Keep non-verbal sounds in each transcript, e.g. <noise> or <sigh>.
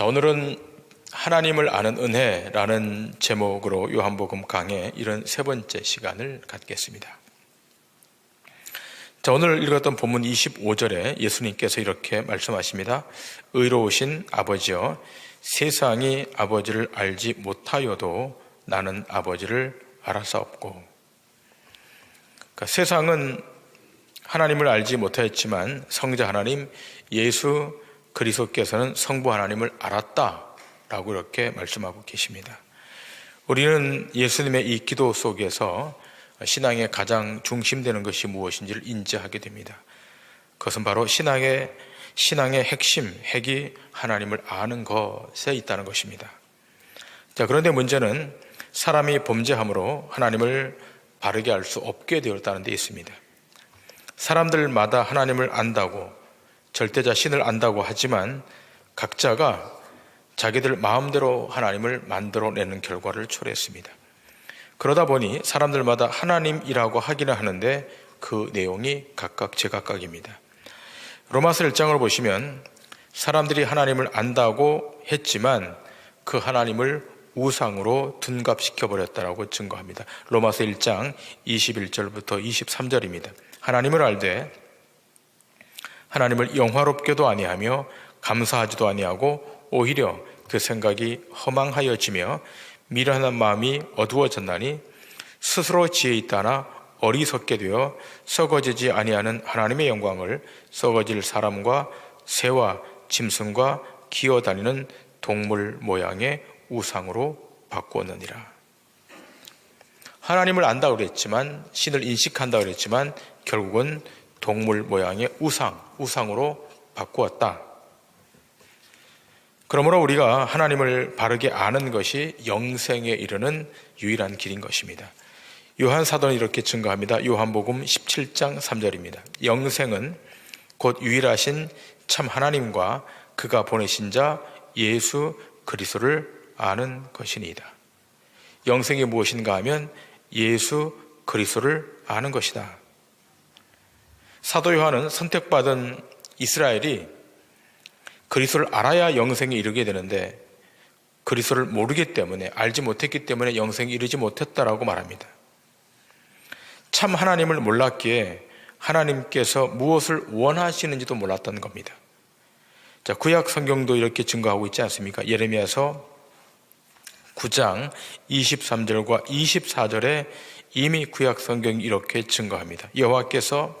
자, 오늘은 하나님을 아는 은혜라는 제목으로 요한복음 강의 이런 세 번째 시간을 갖겠습니다. 자, 오늘 읽었던 본문 25절에 예수님께서 이렇게 말씀하십니다. 의로우신 아버지여, 세상이 아버지를 알지 못하여도 나는 아버지를 알아사옵고. 그러니까 세상은 하나님을 알지 못하였지만 성자 하나님 예수 그리스도께서는 성부 하나님을 알았다라고 이렇게 말씀하고 계십니다. 우리는 예수님의 이 기도 속에서 신앙의 가장 중심되는 것이 무엇인지를 인지하게 됩니다. 그것은 바로 신앙의 신앙의 핵심, 핵이 하나님을 아는 것에 있다는 것입니다. 자, 그런데 문제는 사람이 범죄함으로 하나님을 바르게 알 수 없게 되었다는 데 있습니다. 사람들마다 하나님을 안다고 절대자 신을 안다고 하지만 각자가 자기들 마음대로 하나님을 만들어내는 결과를 초래했습니다. 그러다 보니 사람들마다 하나님이라고 하기는 하는데 그 내용이 각각 제각각입니다. 로마서 1장을 보시면 사람들이 하나님을 안다고 했지만 그 하나님을 우상으로 둔갑시켜 버렸다라고 증거합니다. 로마서 1장 21절부터 23절입니다. 하나님을 알되 하나님을 영화롭게도 아니하며 감사하지도 아니하고 오히려 그 생각이 허망하여지며 미련한 마음이 어두워졌나니 스스로 지혜 있다나 어리석게 되어 썩어지지 아니하는 하나님의 영광을 썩어질 사람과 새와 짐승과 기어다니는 동물 모양의 우상으로 바꾸었느니라. 하나님을 안다 그랬지만 신을 인식한다 그랬지만 결국은 동물 모양의 우상, 우상으로 바꾸었다. 그러므로 우리가 하나님을 바르게 아는 것이 영생에 이르는 유일한 길인 것입니다. 요한 사도는 이렇게 증거합니다. 요한복음 17장 3절입니다. 영생은 곧 유일하신 참 하나님과 그가 보내신 자 예수 그리스도를 아는 것이니이다. 영생이 무엇인가 하면 예수 그리스도를 아는 것이다. 사도 요한은 선택받은 이스라엘이 그리스도를 알아야 영생에 이르게 되는데 그리스도를 모르기 때문에 알지 못했기 때문에 영생에 이르지 못했다라고 말합니다. 참 하나님을 몰랐기에 하나님께서 무엇을 원하시는지도 몰랐던 겁니다. 자, 구약 성경도 이렇게 증거하고 있지 않습니까? 예레미야서 9장 23절과 24절에 이미 구약 성경이 이렇게 증거합니다. 여호와께서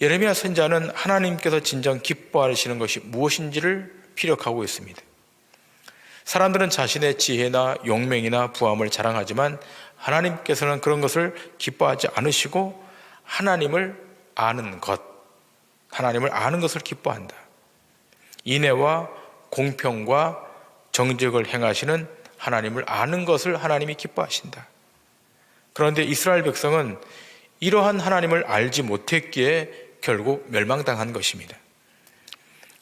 예레미야 선자는 하나님께서 진정 기뻐하시는 것이 무엇인지를 피력하고 있습니다. 사람들은 자신의 지혜나 용맹이나 부함을 자랑하지만 하나님께서는 그런 것을 기뻐하지 않으시고 하나님을 아는 것, 하나님을 아는 것을 기뻐한다. 인애와 공평과 정직을 행하시는 하나님을 아는 것을 하나님이 기뻐하신다. 그런데 이스라엘 백성은 이러한 하나님을 알지 못했기에 결국 멸망당한 것입니다.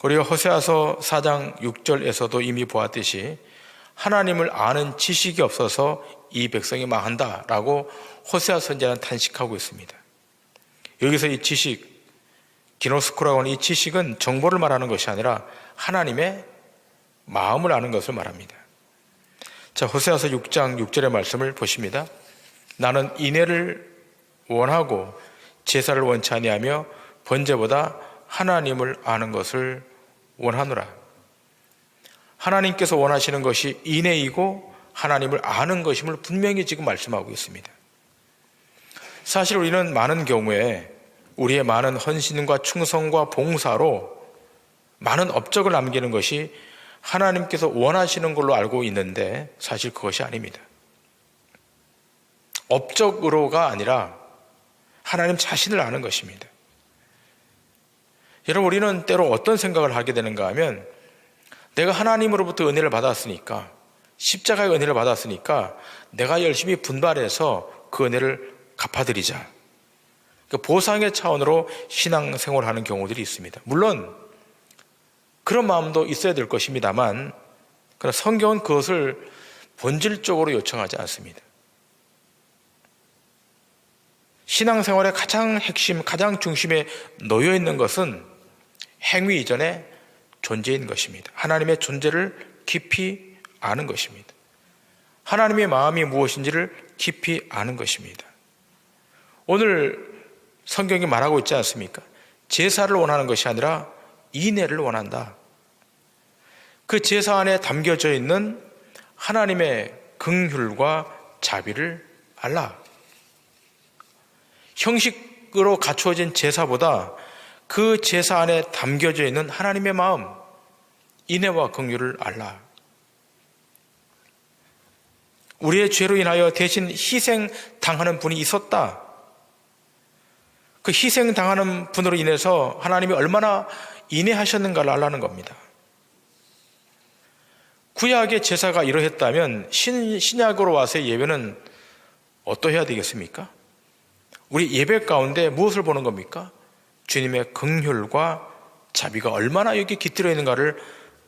우리가 호세아서 4장 6절에서도 이미 보았듯이 하나님을 아는 지식이 없어서 이 백성이 망한다라고 호세아 선지자는 탄식하고 있습니다. 여기서 이 지식, 기노스코라고 하는 이 지식은 정보를 말하는 것이 아니라 하나님의 마음을 아는 것을 말합니다. 자, 호세아서 6장 6절의 말씀을 보십니다. 나는 인애를 원하고 제사를 원치 아니하며 번제보다 하나님을 아는 것을 원하노라. 하나님께서 원하시는 것이 인애이고 하나님을 아는 것임을 분명히 지금 말씀하고 있습니다. 사실 우리는 많은 경우에 우리의 많은 헌신과 충성과 봉사로 많은 업적을 남기는 것이 하나님께서 원하시는 걸로 알고 있는데 사실 그것이 아닙니다. 업적으로가 아니라 하나님 자신을 아는 것입니다. 여러분, 우리는 때로 어떤 생각을 하게 되는가 하면 내가 하나님으로부터 은혜를 받았으니까 십자가의 은혜를 받았으니까 내가 열심히 분발해서 그 은혜를 갚아드리자. 그 보상의 차원으로 신앙생활하는 경우들이 있습니다. 물론 그런 마음도 있어야 될 것입니다만 그러나 성경은 그것을 본질적으로 요청하지 않습니다. 신앙생활의 가장 핵심, 가장 중심에 놓여 있는 것은 행위 이전에 존재인 것입니다. 하나님의 존재를 깊이 아는 것입니다. 하나님의 마음이 무엇인지를 깊이 아는 것입니다. 오늘 성경이 말하고 있지 않습니까? 제사를 원하는 것이 아니라 인애를 원한다. 그 제사 안에 담겨져 있는 하나님의 긍휼과 자비를 알라. 형식으로 갖추어진 제사보다 그 제사 안에 담겨져 있는 하나님의 마음, 인애와 긍휼을 알라. 우리의 죄로 인하여 대신 희생 당하는 분이 있었다. 그 희생 당하는 분으로 인해서 하나님이 얼마나 인애하셨는가를 알라는 겁니다. 구약의 제사가 이러했다면 신, 신약으로 와서의 예배는 어떠해야 되겠습니까? 우리 예배 가운데 무엇을 보는 겁니까? 주님의 긍휼과 자비가 얼마나 여기 깃들어 있는가를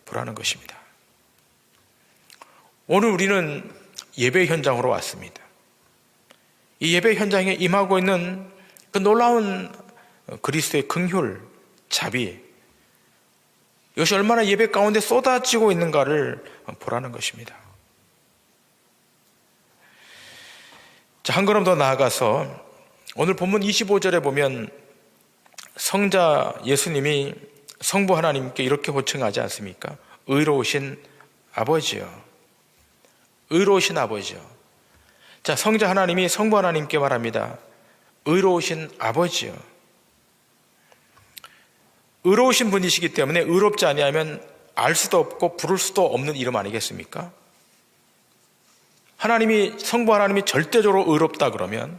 보라는 것입니다. 오늘 우리는 예배 현장으로 왔습니다. 이 예배 현장에 임하고 있는 그 놀라운 그리스도의 긍휼, 자비, 이것이 얼마나 예배 가운데 쏟아지고 있는가를 보라는 것입니다. 자, 한 걸음 더 나아가서 오늘 본문 25절에 보면 성자 예수님이 성부 하나님께 이렇게 호칭하지 않습니까? 의로우신 아버지요. 의로우신 아버지요. 자, 성자 하나님이 성부 하나님께 말합니다. 의로우신 아버지요. 의로우신 분이시기 때문에 의롭지 아니하면 알 수도 없고 부를 수도 없는 이름 아니겠습니까? 하나님이 성부 하나님이 절대적으로 의롭다 그러면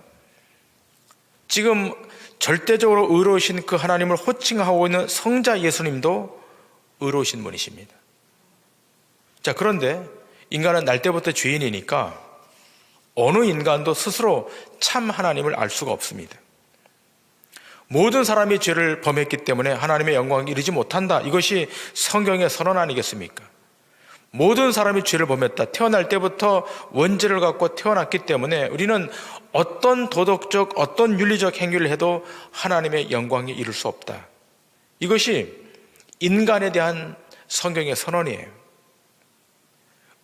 지금 절대적으로 의로우신 그 하나님을 호칭하고 있는 성자 예수님도 의로우신 분이십니다. 자, 그런데 인간은 날 때부터 죄인이니까 어느 인간도 스스로 참 하나님을 알 수가 없습니다. 모든 사람이 죄를 범했기 때문에 하나님의 영광에 이르지 못한다. 이것이 성경의 선언 아니겠습니까? 모든 사람이 죄를 범했다. 태어날 때부터 원죄를 갖고 태어났기 때문에 우리는 어떤 도덕적, 어떤 윤리적 행위를 해도 하나님의 영광에 이를 수 없다. 이것이 인간에 대한 성경의 선언이에요.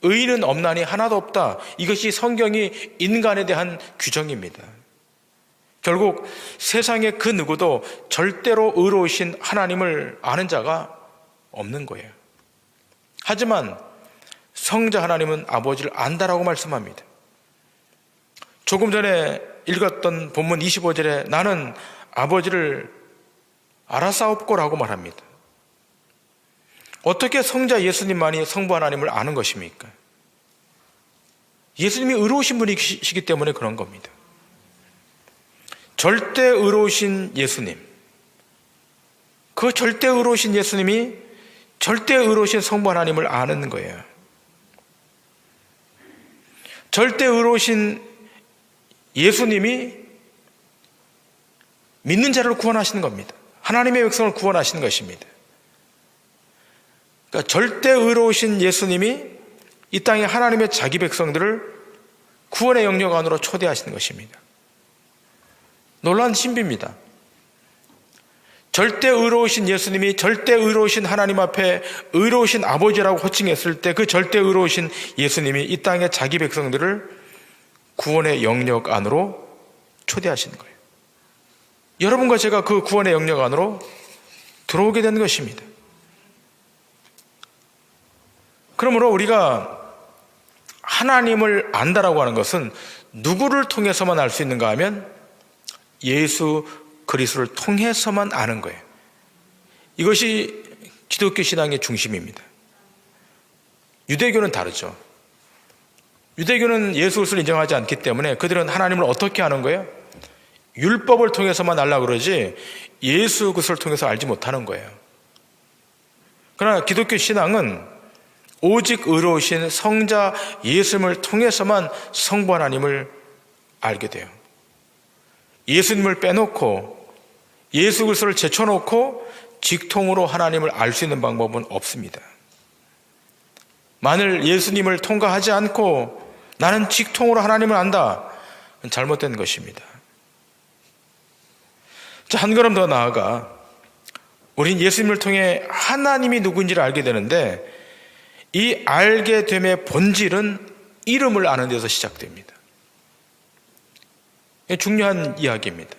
의인은 없나니 하나도 없다. 이것이 성경이 인간에 대한 규정입니다. 결국 세상에 그 누구도 절대로 의로우신 하나님을 아는 자가 없는 거예요. 하지만 성자 하나님은 아버지를 안다라고 말씀합니다. 조금 전에 읽었던 본문 25절에 나는 아버지를 알아싸옵고라고 말합니다. 어떻게 성자 예수님만이 성부 하나님을 아는 것입니까? 예수님이 의로우신 분이시기 때문에 그런 겁니다. 절대 의로우신 예수님. 그 절대 의로우신 예수님이 절대 의로우신 성부 하나님을 아는 거예요. 절대 의로우신 예수님이 믿는 자를 구원하시는 겁니다. 하나님의 백성을 구원하시는 것입니다. 그러니까 절대 의로우신 예수님이 이 땅에 하나님의 자기 백성들을 구원의 영역 안으로 초대하시는 것입니다. 놀라운 신비입니다. 절대 의로우신 예수님이 절대 의로우신 하나님 앞에 의로우신 아버지라고 호칭했을 때 그 절대 의로우신 예수님이 이 땅의 자기 백성들을 구원의 영역 안으로 초대하시는 거예요. 여러분과 제가 그 구원의 영역 안으로 들어오게 되는 것입니다. 그러므로 우리가 하나님을 안다라고 하는 것은 누구를 통해서만 알 수 있는가 하면 예수 그리스도를 통해서만 아는 거예요. 이것이 기독교 신앙의 중심입니다. 유대교는 다르죠. 유대교는 예수 그리스도를 인정하지 않기 때문에 그들은 하나님을 어떻게 아는 거예요? 율법을 통해서만 알라 그러지 예수 그리스도를 통해서 알지 못하는 거예요. 그러나 기독교 신앙은 오직 의로우신 성자 예수님을 통해서만 성부 하나님을 알게 돼요. 예수님을 빼놓고 예수 그리스도를 제쳐놓고 직통으로 하나님을 알 수 있는 방법은 없습니다. 만일 예수님을 통과하지 않고 나는 직통으로 하나님을 안다. 잘못된 것입니다. 자, 한 걸음 더 나아가 우린 예수님을 통해 하나님이 누구인지를 알게 되는데 이 알게 됨의 본질은 이름을 아는 데서 시작됩니다. 이게 중요한 이야기입니다.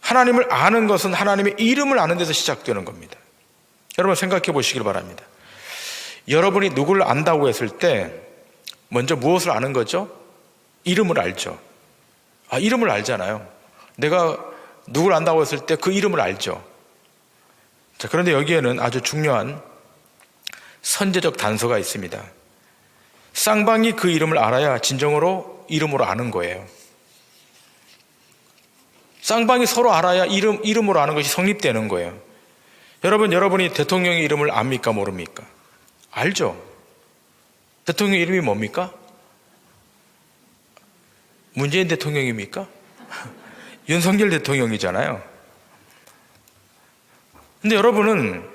하나님을 아는 것은 하나님의 이름을 아는 데서 시작되는 겁니다. 여러분 생각해 보시길 바랍니다. 여러분이 누구를 안다고 했을 때 먼저 무엇을 아는 거죠? 이름을 알죠. 아, 이름을 알잖아요. 내가 누구를 안다고 했을 때 그 이름을 알죠. 자, 그런데 여기에는 아주 중요한 선제적 단서가 있습니다. 쌍방이 그 이름을 알아야 진정으로 이름으로 아는 거예요. 쌍방이 서로 알아야 이름, 이름으로 아는 것이 성립되는 거예요. 여러분, 여러분이 대통령의 이름을 압니까? 모릅니까? 알죠? 대통령 이름이 뭡니까? 문재인 대통령입니까? <laughs> 윤석열 대통령이잖아요. 근데 여러분은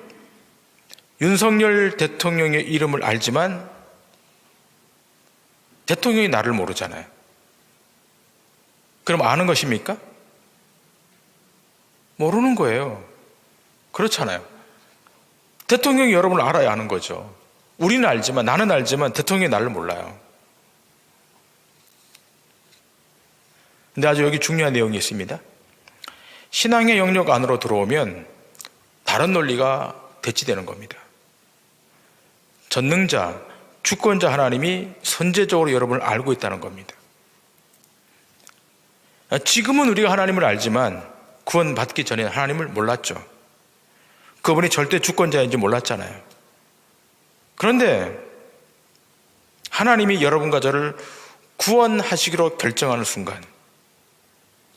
윤석열 대통령의 이름을 알지만 대통령이 나를 모르잖아요. 그럼 아는 것입니까? 모르는 거예요. 그렇잖아요. 대통령이 여러분을 알아야 아는 거죠. 우리는 알지만, 나는 알지만 대통령이 나를 몰라요. 근데 아주 여기 중요한 내용이 있습니다. 신앙의 영역 안으로 들어오면 다른 논리가 대치되는 겁니다. 전능자, 주권자 하나님이 선제적으로 여러분을 알고 있다는 겁니다. 지금은 우리가 하나님을 알지만 구원받기 전에 하나님을 몰랐죠. 그분이 절대 주권자인지 몰랐잖아요. 그런데 하나님이 여러분과 저를 구원하시기로 결정하는 순간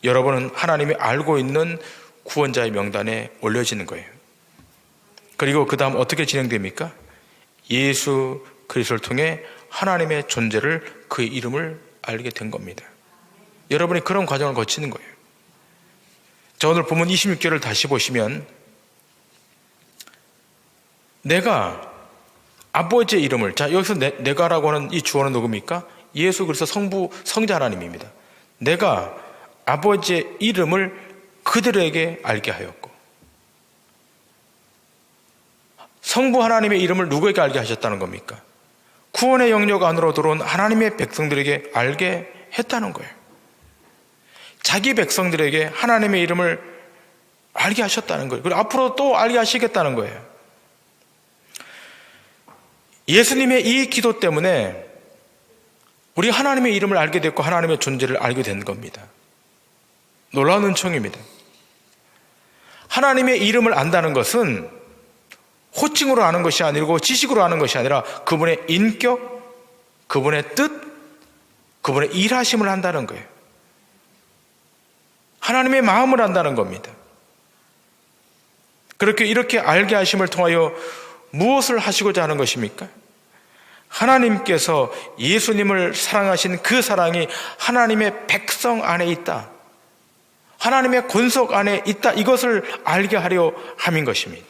여러분은 하나님이 알고 있는 구원자의 명단에 올려지는 거예요. 그리고 그 다음 어떻게 진행됩니까? 예수 그리스도를 통해 하나님의 존재를 그의 이름을 알게 된 겁니다. 여러분이 그런 과정을 거치는 거예요. 자, 오늘 본문 26절을 다시 보시면 내가 아버지의 이름을 자 여기서 내, 내가라고 하는 이 주어는 누굽니까? 예수 그리스도 성부 성자 하나님입니다. 내가 아버지의 이름을 그들에게 알게 하였고 성부 하나님의 이름을 누구에게 알게 하셨다는 겁니까? 구원의 영역 안으로 들어온 하나님의 백성들에게 알게 했다는 거예요. 자기 백성들에게 하나님의 이름을 알게 하셨다는 거예요. 그리고 앞으로 또 알게 하시겠다는 거예요. 예수님의 이 기도 때문에 우리 하나님의 이름을 알게 됐고 하나님의 존재를 알게 된 겁니다. 놀라운 은총입니다. 하나님의 이름을 안다는 것은 호칭으로 아는 것이 아니고 지식으로 아는 것이 아니라 그분의 인격, 그분의 뜻, 그분의 일하심을 한다는 거예요. 하나님의 마음을 안다는 겁니다. 그렇게 이렇게 알게 하심을 통하여 무엇을 하시고자 하는 것입니까? 하나님께서 예수님을 사랑하신 그 사랑이 하나님의 백성 안에 있다. 하나님의 권속 안에 있다. 이것을 알게 하려 함인 것입니다.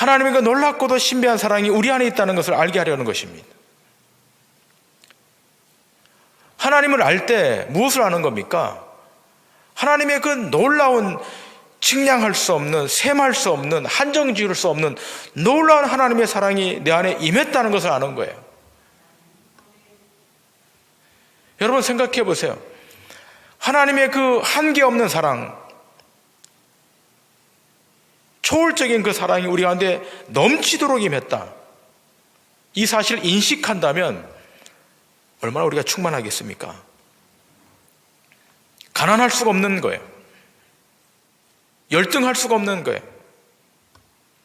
하나님의 그 놀랍고도 신비한 사랑이 우리 안에 있다는 것을 알게 하려는 것입니다. 하나님을 알 때 무엇을 아는 겁니까? 하나님의 그 놀라운 측량할 수 없는, 셈할 수 없는, 한정 지을 수 없는 놀라운 하나님의 사랑이 내 안에 임했다는 것을 아는 거예요. 여러분 생각해 보세요. 하나님의 그 한계 없는 사랑, 초월적인 그 사랑이 우리 가운데 넘치도록 임했다. 이 사실을 인식한다면 얼마나 우리가 충만하겠습니까? 가난할 수가 없는 거예요. 열등할 수가 없는 거예요.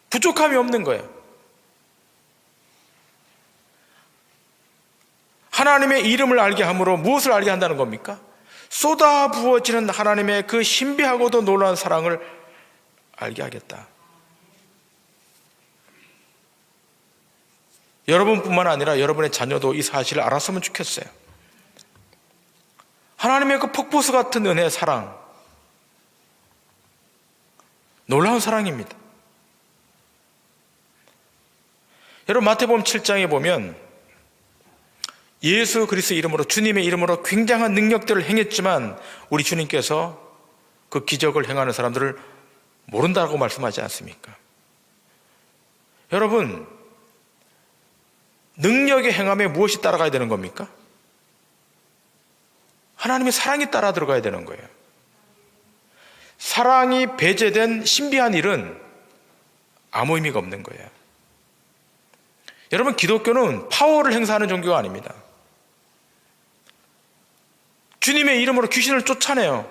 부족함이 없는 거예요. 하나님의 이름을 알게 함으로 무엇을 알게 한다는 겁니까? 쏟아 부어지는 하나님의 그 신비하고도 놀라운 사랑을 알게 하겠다. 여러분뿐만 아니라 여러분의 자녀도 이 사실을 알았으면 좋겠어요. 하나님의 그 폭포수 같은 은혜, 사랑. 놀라운 사랑입니다. 여러분 마태복음 7장에 보면 예수 그리스도 이름으로 주님의 이름으로 굉장한 능력들을 행했지만 우리 주님께서 그 기적을 행하는 사람들을 모른다고 말씀하지 않습니까? 여러분 능력의 행함에 무엇이 따라가야 되는 겁니까? 하나님의 사랑이 따라 들어가야 되는 거예요. 사랑이 배제된 신비한 일은 아무 의미가 없는 거예요. 여러분, 기독교는 파워를 행사하는 종교가 아닙니다. 주님의 이름으로 귀신을 쫓아내요.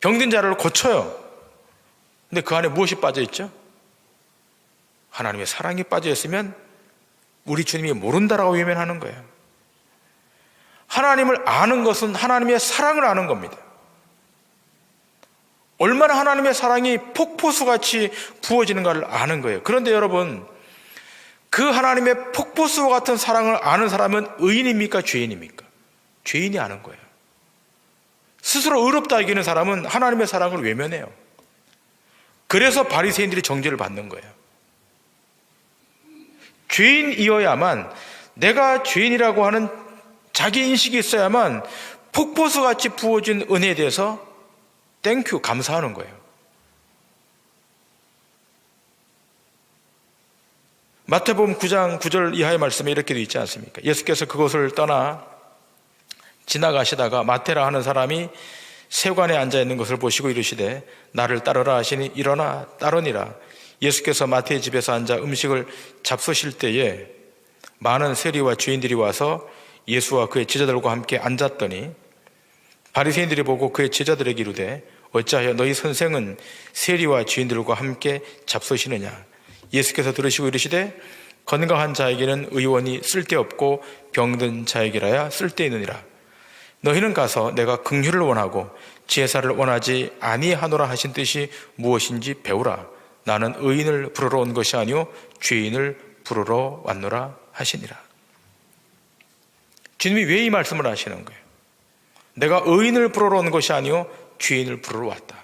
병든 자를 고쳐요. 근데 그 안에 무엇이 빠져 있죠? 하나님의 사랑이 빠져 있으면 우리 주님이 모른다라고 외면하는 거예요. 하나님을 아는 것은 하나님의 사랑을 아는 겁니다. 얼마나 하나님의 사랑이 폭포수같이 부어지는가를 아는 거예요. 그런데 여러분, 그 하나님의 폭포수와 같은 사랑을 아는 사람은 의인입니까? 죄인입니까? 죄인이 아는 거예요. 스스로 의롭다 여기는 사람은 하나님의 사랑을 외면해요. 그래서 바리새인들이 정죄를 받는 거예요. 죄인이어야만 내가 죄인이라고 하는 자기 인식이 있어야만 폭포수 같이 부어진 은혜에 대해서 땡큐 감사하는 거예요. 마태복음 9장 9절 이하의 말씀에 이렇게 되어 있지 않습니까? 예수께서 그곳을 떠나 지나가시다가 마태라 하는 사람이 세관에 앉아 있는 것을 보시고 이르시되 나를 따르라 하시니 일어나 따르니라. 예수께서 마태의 집에서 앉아 음식을 잡수실 때에 많은 세리와 주인들이 와서 예수와 그의 제자들과 함께 앉았더니 바리새인들이 보고 그의 제자들에게 이르되 어찌하여 너희 선생은 세리와 주인들과 함께 잡수시느냐? 예수께서 들으시고 이르시되 건강한 자에게는 의원이 쓸데없고 병든 자에게라야 쓸데있느니라 너희는 가서 내가 긍휼을 원하고 제사를 원하지 아니하노라 하신 뜻이 무엇인지 배우라 나는 의인을 부르러 온 것이 아니요 죄인을 부르러 왔노라 하시니라 주님이 왜 이 말씀을 하시는 거예요? 내가 의인을 부르러 온 것이 아니요 죄인을 부르러 왔다.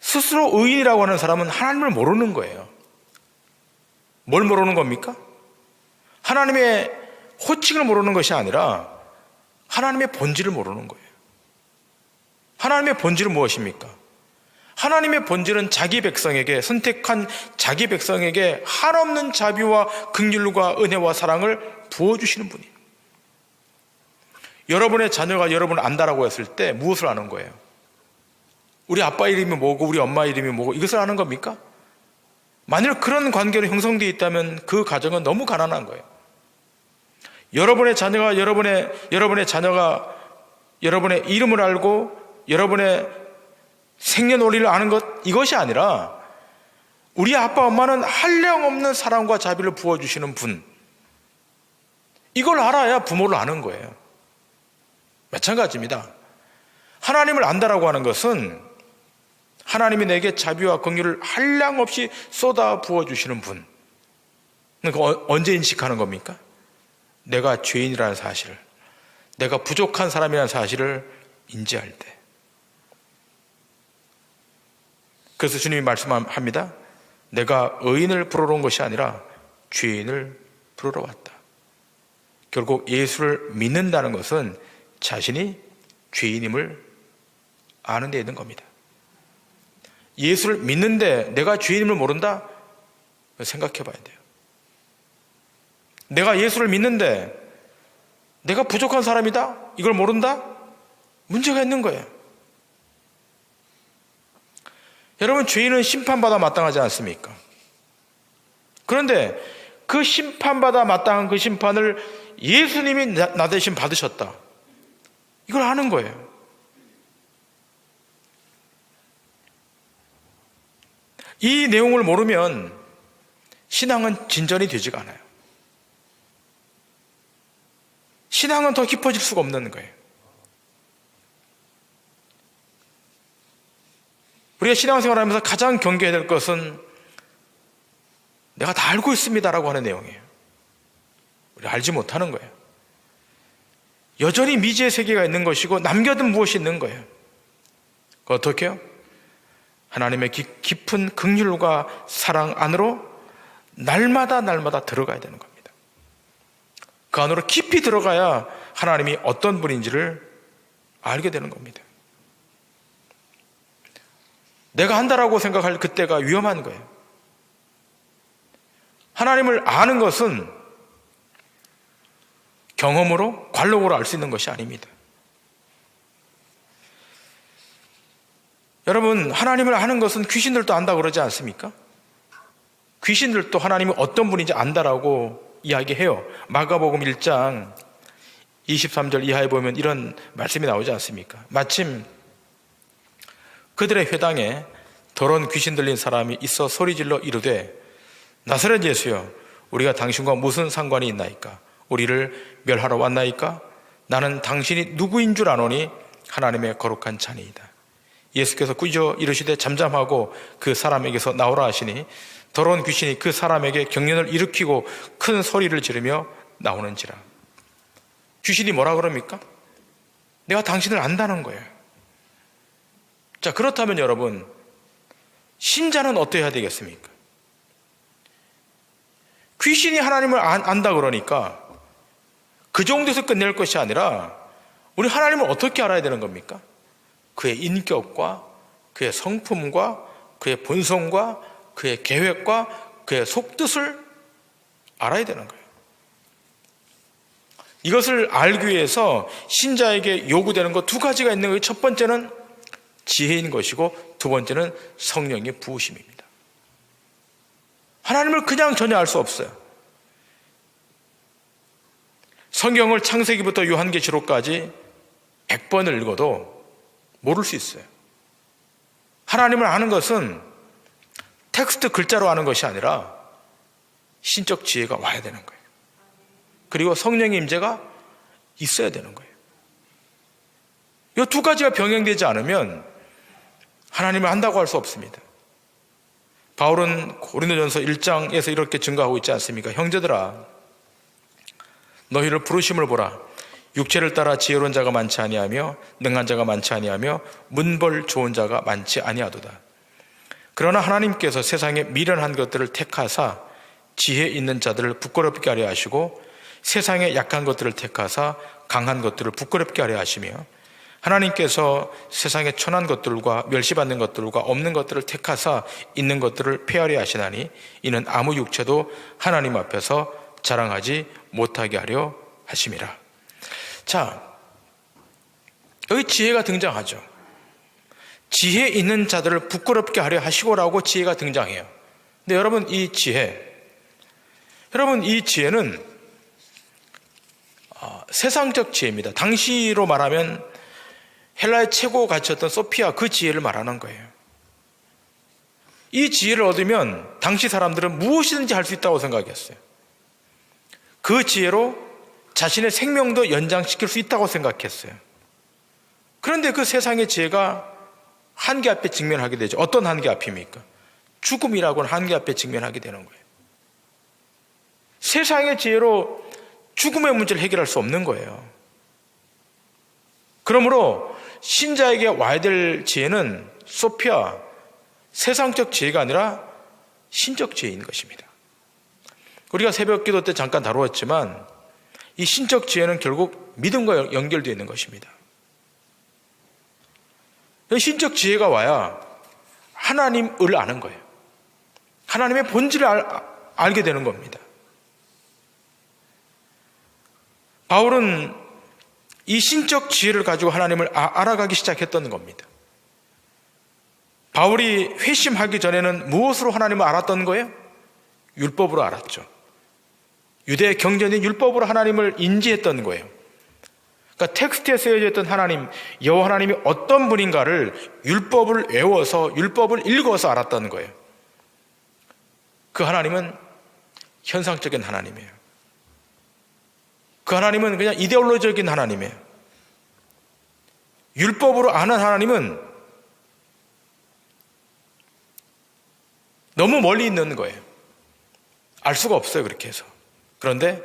스스로 의인이라고 하는 사람은 하나님을 모르는 거예요. 뭘 모르는 겁니까? 하나님의 호칭을 모르는 것이 아니라 하나님의 본질을 모르는 거예요. 하나님의 본질은 무엇입니까? 하나님의 본질은 자기 백성에게 선택한 자기 백성에게 한없는 자비와 긍휼과 은혜와 사랑을 부어 주시는 분이에요. 여러분의 자녀가 여러분을 안다라고 했을 때 무엇을 아는 거예요? 우리 아빠 이름이 뭐고 우리 엄마 이름이 뭐고 이것을 아는 겁니까? 만일 그런 관계로 형성되어 있다면 그 가정은 너무 가난한 거예요. 여러분의 자녀가 여러분의 여러분의 자녀가 여러분의 이름을 알고 여러분의 생년월일을 아는 것 이것이 아니라 우리 아빠 엄마는 한량 없는 사랑과 자비를 부어 주시는 분 이걸 알아야 부모를 아는 거예요. 마찬가지입니다. 하나님을 안다라고 하는 것은 하나님이 내게 자비와 긍휼을 한량 없이 쏟아 부어 주시는 분. 그러니까 언제 인식하는 겁니까? 내가 죄인이라는 사실을, 내가 부족한 사람이라는 사실을 인지할 때. 그래서 주님이 말씀합니다. 내가 의인을 부르러 온 것이 아니라 죄인을 부르러 왔다. 결국 예수를 믿는다는 것은 자신이 죄인임을 아는 데 있는 겁니다. 예수를 믿는데 내가 죄인임을 모른다? 생각해 봐야 돼요. 내가 예수를 믿는데 내가 부족한 사람이다? 이걸 모른다? 문제가 있는 거예요. 여러분, 죄인은 심판받아 마땅하지 않습니까? 그런데 그 심판받아 마땅한 그 심판을 예수님이 나 대신 받으셨다. 이걸 아는 거예요. 이 내용을 모르면 신앙은 진전이 되지가 않아요. 신앙은 더 깊어질 수가 없는 거예요. 우리가 신앙생활 하면서 가장 경계해야 될 것은 내가 다 알고 있습니다라고 하는 내용이에요. 우리 알지 못하는 거예요. 여전히 미지의 세계가 있는 것이고 남겨둔 무엇이 있는 거예요. 그 어떻게요? 하나님의 깊- 깊은 극률과 사랑 안으로 날마다 날마다 들어가야 되는 겁니다. 그 안으로 깊이 들어가야 하나님이 어떤 분인지를 알게 되는 겁니다. 내가 한다라고 생각할 그때가 위험한 거예요. 하나님을 아는 것은 경험으로, 관록으로 알 수 있는 것이 아닙니다. 여러분, 하나님을 아는 것은 귀신들도 안다 그러지 않습니까? 귀신들도 하나님이 어떤 분인지 안다라고 이야기해요. 마가복음 1장 23절 이하에 보면 이런 말씀이 나오지 않습니까? 마침 그들의 회당에 더러운 귀신 들린 사람이 있어 소리질러 이르되 나사렛 예수여 우리가 당신과 무슨 상관이 있나이까 우리를 멸하러 왔나이까 나는 당신이 누구인 줄 아노니 하나님의 거룩한 자니이다 예수께서 꾸짖어 이르시되 잠잠하고 그 사람에게서 나오라 하시니 더러운 귀신이 그 사람에게 경련을 일으키고 큰 소리를 지르며 나오는지라 귀신이 뭐라 그럽니까? 내가 당신을 안다는 거예요 자 그렇다면 여러분 신자는 어떠해야 되겠습니까? 귀신이 하나님을 안, 안다 그러니까 그 정도에서 끝낼 것이 아니라 우리 하나님을 어떻게 알아야 되는 겁니까? 그의 인격과 그의 성품과 그의 본성과 그의 계획과 그의 속뜻을 알아야 되는 거예요. 이것을 알기 위해서 신자에게 요구되는 것 두 가지가 있는 거예요. 첫 번째는 지혜인 것이고 두 번째는 성령의 부으심입니다. 하나님을 그냥 전혀 알 수 없어요. 성경을 창세기부터 요한계시록까지 100번을 읽어도 모를 수 있어요. 하나님을 아는 것은 텍스트 글자로 아는 것이 아니라 신적 지혜가 와야 되는 거예요. 그리고 성령의 임재가 있어야 되는 거예요. 이 두 가지가 병행되지 않으면 하나님을 안다고 할 수 없습니다. 바울은 고린도전서 1장에서 이렇게 증거하고 있지 않습니까? 형제들아 너희를 부르심을 보라 육체를 따라 지혜로운 자가 많지 아니하며 능한 자가 많지 아니하며 문벌 좋은 자가 많지 아니하도다. 그러나 하나님께서 세상에 미련한 것들을 택하사 지혜 있는 자들을 부끄럽게 하려 하시고 세상에 약한 것들을 택하사 강한 것들을 부끄럽게 하려 하시며 하나님께서 세상에 천한 것들과 멸시받는 것들과 없는 것들을 택하사 있는 것들을 폐하려 하시나니 이는 아무 육체도 하나님 앞에서 자랑하지 못하게 하려 하심이라. 자, 여기 지혜가 등장하죠. 지혜 있는 자들을 부끄럽게 하려 하시고라고 지혜가 등장해요. 근데 여러분 이 지혜, 여러분 이 지혜는 어, 세상적 지혜입니다. 당시로 말하면 헬라의 최고 가치였던 소피아 그 지혜를 말하는 거예요. 이 지혜를 얻으면 당시 사람들은 무엇이든지 할 수 있다고 생각했어요. 그 지혜로 자신의 생명도 연장시킬 수 있다고 생각했어요. 그런데 그 세상의 지혜가 한계 앞에 직면하게 되죠. 어떤 한계 앞입니까? 죽음이라고는 한계 앞에 직면하게 되는 거예요. 세상의 지혜로 죽음의 문제를 해결할 수 없는 거예요. 그러므로 신자에게 와야 될 지혜는 소피아, 세상적 지혜가 아니라 신적 지혜인 것입니다. 우리가 새벽 기도 때 잠깐 다루었지만 이 신적 지혜는 결국 믿음과 연결되어 있는 것입니다. 신적 지혜가 와야 하나님을 아는 거예요. 하나님의 본질을 알, 알게 되는 겁니다. 바울은 이 신적 지혜를 가지고 하나님을 아, 알아가기 시작했던 겁니다. 바울이 회심하기 전에는 무엇으로 하나님을 알았던 거예요? 율법으로 알았죠. 유대 경전인 율법으로 하나님을 인지했던 거예요. 그러니까 텍스트에 쓰여져 있던 하나님, 여호와 하나님이 어떤 분인가를 율법을 외워서 율법을 읽어서 알았다는 거예요. 그 하나님은 현상적인 하나님이에요. 그 하나님은 그냥 이데올로적인 하나님이에요. 율법으로 아는 하나님은 너무 멀리 있는 거예요. 알 수가 없어요, 그렇게 해서. 그런데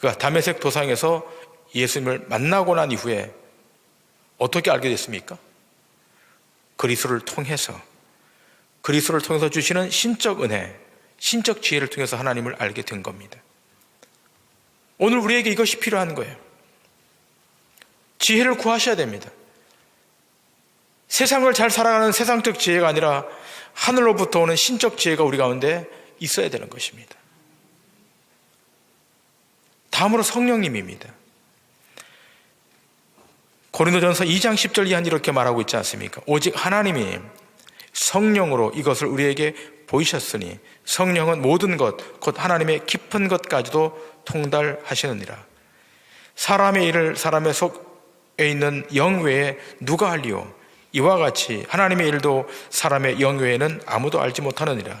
그 담에색 도상에서 예수님을 만나고 난 이후에 어떻게 알게 됐습니까? 그리스도를 통해서 그리스도를 통해서 주시는 신적 은혜, 신적 지혜를 통해서 하나님을 알게 된 겁니다. 오늘 우리에게 이것이 필요한 거예요. 지혜를 구하셔야 됩니다. 세상을 잘 살아가는 세상적 지혜가 아니라 하늘로부터 오는 신적 지혜가 우리 가운데 있어야 되는 것입니다. 다음으로 성령님입니다. 고린도전서 2장 10절 이한 이렇게 말하고 있지 않습니까? 오직 하나님이 성령으로 이것을 우리에게 보이셨으니 성령은 모든 것, 곧 하나님의 깊은 것까지도 통달하시느니라. 사람의 일을 사람의 속에 있는 영 외에 누가 할리요? 이와 같이 하나님의 일도 사람의 영 외에는 아무도 알지 못하느니라.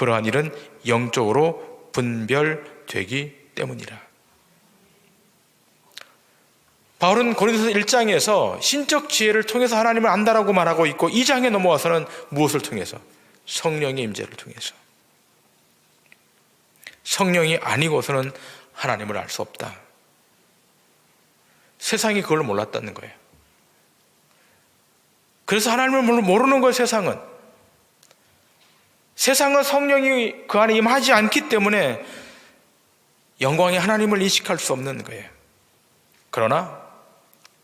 그러한 일은 영적으로 분별되기 때문이라. 바울은 고린도서 1장에서 신적 지혜를 통해서 하나님을 안다라고 말하고 있고 2장에 넘어와서는 무엇을 통해서? 성령의 임재를 통해서. 성령이 아니고서는 하나님을 알 수 없다. 세상이 그걸 몰랐다는 거예요. 그래서 하나님을 모르는 거예요, 세상은. 세상은 성령이 그 안에 임하지 않기 때문에 영광의 하나님을 인식할 수 없는 거예요. 그러나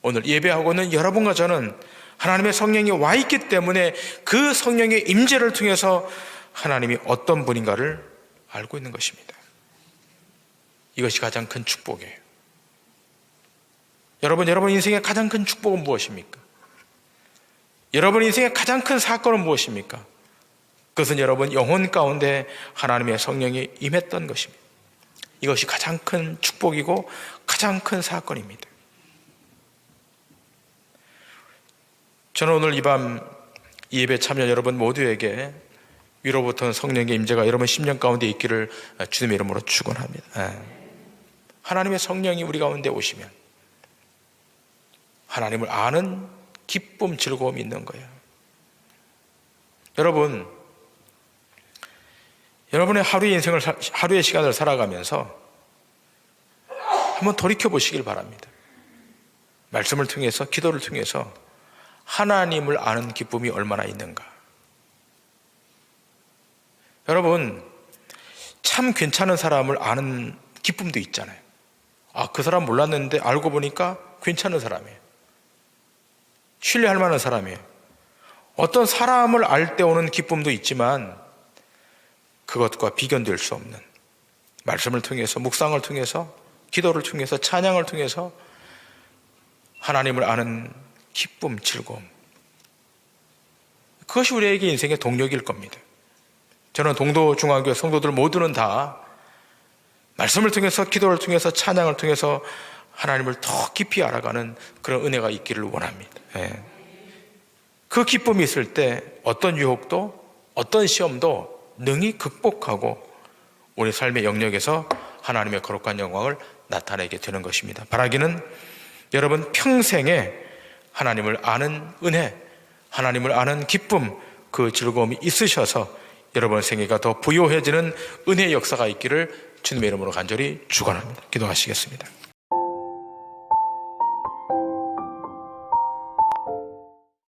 오늘 예배하고 있는 여러분과 저는 하나님의 성령이 와 있기 때문에 그 성령의 임재를 통해서 하나님이 어떤 분인가를 알고 있는 것입니다. 이것이 가장 큰 축복이에요. 여러분, 여러분 인생의 가장 큰 축복은 무엇입니까? 여러분 인생의 가장 큰 사건은 무엇입니까? 그것은 여러분 영혼 가운데 하나님의 성령이 임했던 것입니다. 이것이 가장 큰 축복이고 가장 큰 사건입니다. 저는 오늘 이 밤 예배 참여 여러분 모두에게 위로부터 성령의 임재가 여러분 심령 가운데 있기를 주님의 이름으로 축원합니다. 예. 하나님의 성령이 우리 가운데 오시면 하나님을 아는 기쁨, 즐거움이 있는 거예요. 여러분, 여러분의 하루의 인생을, 하루의 시간을 살아가면서 한번 돌이켜 보시길 바랍니다. 말씀을 통해서, 기도를 통해서 하나님을 아는 기쁨이 얼마나 있는가. 여러분, 참 괜찮은 사람을 아는 기쁨도 있잖아요. 아, 그 사람 몰랐는데 알고 보니까 괜찮은 사람이에요. 신뢰할 만한 사람이에요. 어떤 사람을 알 때 오는 기쁨도 있지만 그것과 비견될 수 없는 말씀을 통해서, 묵상을 통해서, 기도를 통해서, 찬양을 통해서 하나님을 아는 기쁨, 즐거움. 그것이 우리에게 인생의 동력일 겁니다. 저는 동도 중앙교 성도들 모두는 다 말씀을 통해서, 기도를 통해서, 찬양을 통해서 하나님을 더 깊이 알아가는 그런 은혜가 있기를 원합니다. 예. 그 기쁨이 있을 때 어떤 유혹도 어떤 시험도 능히 극복하고 우리 삶의 영역에서 하나님의 거룩한 영광을 나타내게 되는 것입니다. 바라기는 여러분 평생에 하나님을 아는 은혜, 하나님을 아는 기쁨, 그 즐거움이 있으셔서 여러분 생애가 더 부요해지는 은혜의 역사가 있기를 주님의 이름으로 간절히 축원합니다. 기도하시겠습니다.